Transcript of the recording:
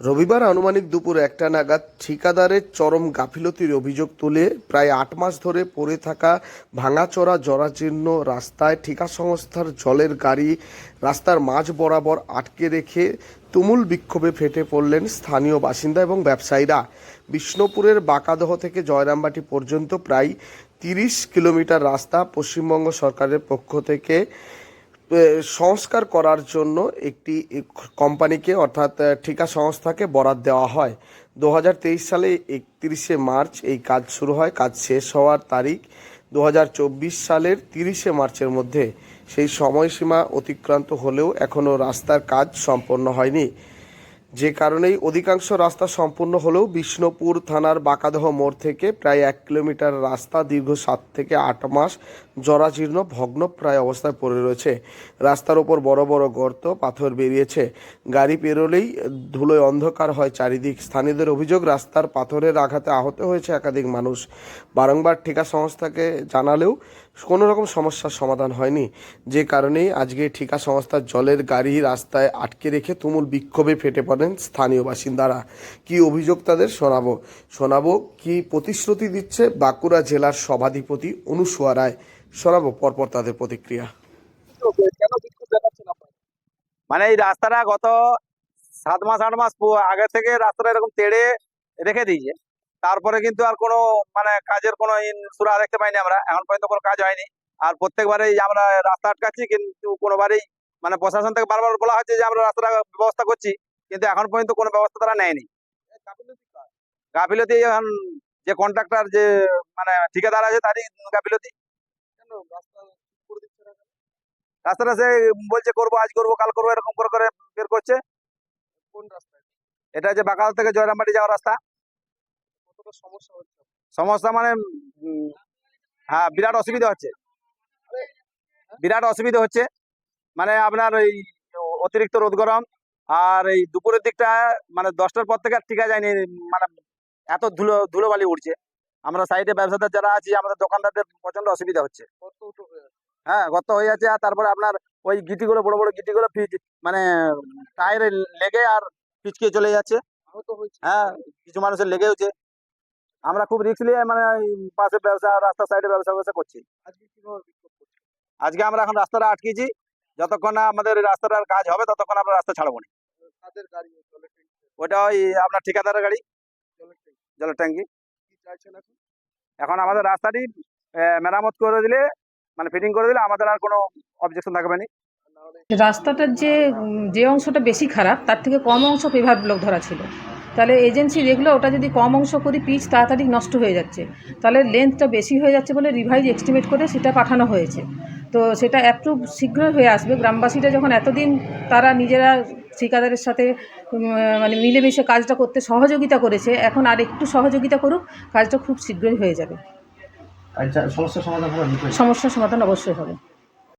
রবিবার আনুমানিক দুপুর একটা নাগাদ ঠিকাদারের চরম গাফিলতির অভিযোগ তুলে প্রায় আট মাস ধরে পড়ে থাকা ভাঙাচোরা জরাজীর্ণ রাস্তায় ঠিকা সংস্থার জলের গাড়ি রাস্তার মাঝ বরাবর আটকে রেখে তুমুল বিক্ষোভে ফেটে পড়লেন স্থানীয় বাসিন্দা এবং ব্যবসায়ীরা। বিষ্ণুপুরের বাঁকাদহ থেকে জয়রামবাটি পর্যন্ত প্রায় তিরিশ কিলোমিটার রাস্তা পশ্চিমবঙ্গ সরকারের পক্ষ থেকে সংস্কার করার জন্য একটি কোম্পানিকে অর্থাৎ ঠিকা সংস্থাকে বরাদ দেওয়া হয়। দু হাজার তেইশ সালে একত্রিশে মার্চ এই কাজ শুরু হয়। কাজ শেষ হওয়ার তারিখ দু হাজার চব্বিশ সালের তিরিশে মার্চের মধ্যে। সেই সময়সীমা অতিক্রান্ত হলেও এখনও রাস্তার কাজ সম্পন্ন হয়নি। যে কারণেই অধিকাংশ রাস্তা সম্পূর্ণ হলেও বিষ্ণুপুর থানার বাঁকাদহ মোড় থেকে প্রায় এক কিলোমিটার রাস্তা দীর্ঘ সাত থেকে আট মাস জরাজীর্ণ, ভগ্ন প্রায় অবস্থায় পড়ে রয়েছে। রাস্তার ওপর বড় বড় গর্ত, পাথর বেরিয়েছে। গাড়ি পেরোলেই ধুলোয় অন্ধকার হয় চারিদিক। স্থানীয়দের অভিযোগ, রাস্তার পাথরের আঘাতে আহত হয়েছে একাধিক মানুষ। বারংবার ঠিকা সংস্থাকে জানালেও কোনো রকম সমস্যার সমাধান হয়নি। যে কারণেই আজকে ঠিকা সংস্থার জলের গাড়ি রাস্তায় আটকে রেখে তুমুল বিক্ষোভে ফেটে পড়েন স্থানীয় বাসিন্দারা। কি অভিযোগ তাদের শোনাবো? শোনাবো, কি প্রতিশ্রুতি দিচ্ছে বাঁকুড়া জেলার সভাধিপতি অনুসুয়া রায়। শোনাবো পরপর তাদের প্রতিক্রিয়া। মানে এই রাস্তাটা গত সাত মাস, আট মাস আগে থেকে রাস্তাটা এরকম তেড়ে রেখে দিয়েছে। তারপরে কিন্তু আর কোনো মানে কাজের কোনো সুরা দেখতে পাইনি আমরা। এখন পর্যন্ত কোনো কাজ হয়নি। আর প্রত্যেকবারেই আমরা রাস্তা আটকাচ্ছি কিন্তু কোনোবারই মানে প্রশাসন থেকে বারবার বলা হচ্ছে যে আমরা রাস্তাটা ব্যবস্থা করছি কিন্তু এখন পর্যন্ত কোনো ব্যবস্থা তারা নেয়নি। গাফিলতি এখন যে কন্ট্রাক্টর যে মানে ঠিকাদার আছে তারই গাফিলতি। রাস্তা? রাস্তাটা সে বলছে করব আজ করব কাল করব এরকম করে করে বের করছে। কোন রাস্তায়? এটা যে বাকাল থেকে জয়রামবাটি যাওয়ার রাস্তা। সমস্যা মানে হ্যাঁ বিরাট অসুবিধা হচ্ছে। বিরাট অসুবিধা হচ্ছে। মানে আপনার ওই অতিরিক্ত রোদ গরম আর এই দুপুরের দিকটা মানে দশটার পর থেকে আর টিকা যায়নি। মানে এত ধুলো ধুলোবালি উঠছে আমরা সাইডে ব্যবসাদার যারা আছি আমাদের দোকানদারদের প্রচণ্ড অসুবিধা হচ্ছে। হয়ে হ্যাঁ গর্ত হয়ে যাচ্ছে আর তারপরে আপনার ওই গিটিগুলো বড় বড় গিটিগুলো ফিজ মানে টায়ারে লেগে আর পিচকে চলে যাচ্ছে। হ্যাঁ কিছু মানুষের লেগেওছে। আমরা খুব রিস্ক নিয়ে মানে পাশে ব্যবসা রাস্তার সাইডে ব্যবসা ব্যবসা করছি। আজকে আমরা এখন রাস্তাটা আটকেছি যতক্ষণ না আমাদের রাস্তাটার কাজ হবে ততক্ষণ আমরা রাস্তা ছাড়বো না। ওটা ওই আপনার ঠিকাদারের গাড়ি। জলের ট্যাঙ্কি এখন? আমাদের রাস্তাটি মেরামত করে দিলে মানে ফিটিং করে দিলে আমাদের আর কোনো অবজেকশন থাকবে না। রাস্তাটার যে যে অংশটা বেশি খারাপ তার থেকে কম অংশ পেভার ব্লক ধরা ছিল। তাহলে এজেন্সি দেখল ওটা যদি কম অংশ করি পিচ তাড়াতাড়ি নষ্ট হয়ে যাচ্ছে। তাহলে লেন্থটা বেশি হয়ে যাচ্ছে বলে রিভাইজ এস্টিমেট করে সেটা পাঠানো হয়েছে। তো সেটা একটু শীঘ্রই হয়ে আসবে। গ্রামবাসীরা যখন এতদিন তারা নিজেরা ঠিকাদারের সাথে মানে মিলেমিশে কাজটা করতে সহযোগিতা করেছে এখন আর একটু সহযোগিতা করুক কাজটা খুব শীঘ্রই হয়ে যাবে। আচ্ছা সমস্যার সমাধান সমস্যার সমাধান অবশ্যই হবে।